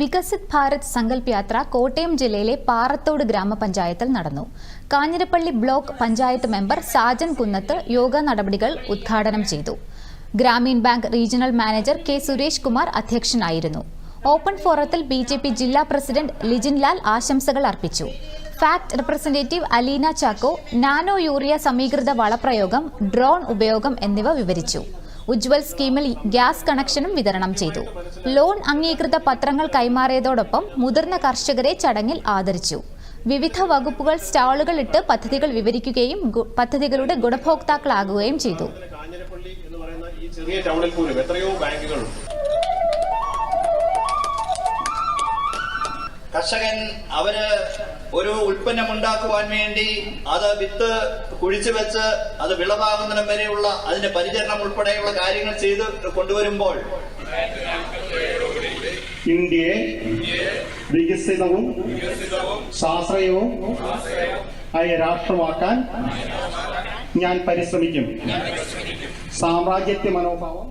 വികസിത് ഭാരത് സങ്കല്പ് യാത്ര കോട്ടയം ജില്ലയിലെ പാറത്തോട് ഗ്രാമപഞ്ചായത്തിൽ നടന്നു. കാഞ്ഞിരപ്പള്ളി ബ്ലോക്ക് പഞ്ചായത്ത് മെമ്പർ സാജൻ കുന്നത്ത് യോഗ നടപടികൾ ഉദ്ഘാടനം ചെയ്തു. Grameen bank regional manager K Suresh Kumar അധ്യക്ഷനായിരുന്നു. ഓപ്പൺ ഫോറത്തിൽ ബി ജെ പി ജില്ലാ പ്രസിഡന്റ് ലിജിൻലാൽ ആശംസകൾ അർപ്പിച്ചു. FACT representative Aleena Chacko nano urea സമീകൃത വളപ്രയോഗം ഡ്രോൺ ഉപയോഗം എന്നിവ വിവരിച്ചു. ഉജ്വൽ സ്കീമിൽ ഗ്യാസ് കണക്ഷനും വിതരണം ചെയ്തു. ലോൺ അംഗീകൃത പത്രങ്ങൾ കൈമാറിയതോടൊപ്പം മുതിർന്ന കർഷകരെ ചടങ്ങിൽ ആദരിച്ചു. വിവിധ വകുപ്പുകൾ സ്റ്റാളുകൾ ഇട്ട് പദ്ധതികൾ വിവരിക്കുകയും പദ്ധതികളുടെ ഗുണഭോക്താക്കളാകുകയും ചെയ്തു. കർഷകൻ അവർ ഒരു ഉൽപ്പന്നം ഉണ്ടാക്കുവാൻ വേണ്ടി അത് വിത്ത് കുഴിച്ചു വെച്ച് അത് വിളവാകുന്നതിനും വരെയുള്ള അതിന്റെ പരിചരണം ഉൾപ്പെടെയുള്ള കാര്യങ്ങൾ ചെയ്ത് കൊണ്ടുവരുമ്പോൾ ഇന്ത്യയെ വികസിതവും ശാസ്ത്രീയവും ആയ രാഷ്ട്രമാക്കാൻ ഞാൻ പരിശ്രമിക്കും. സാമ്രാജ്യത്യ മനോഭാവം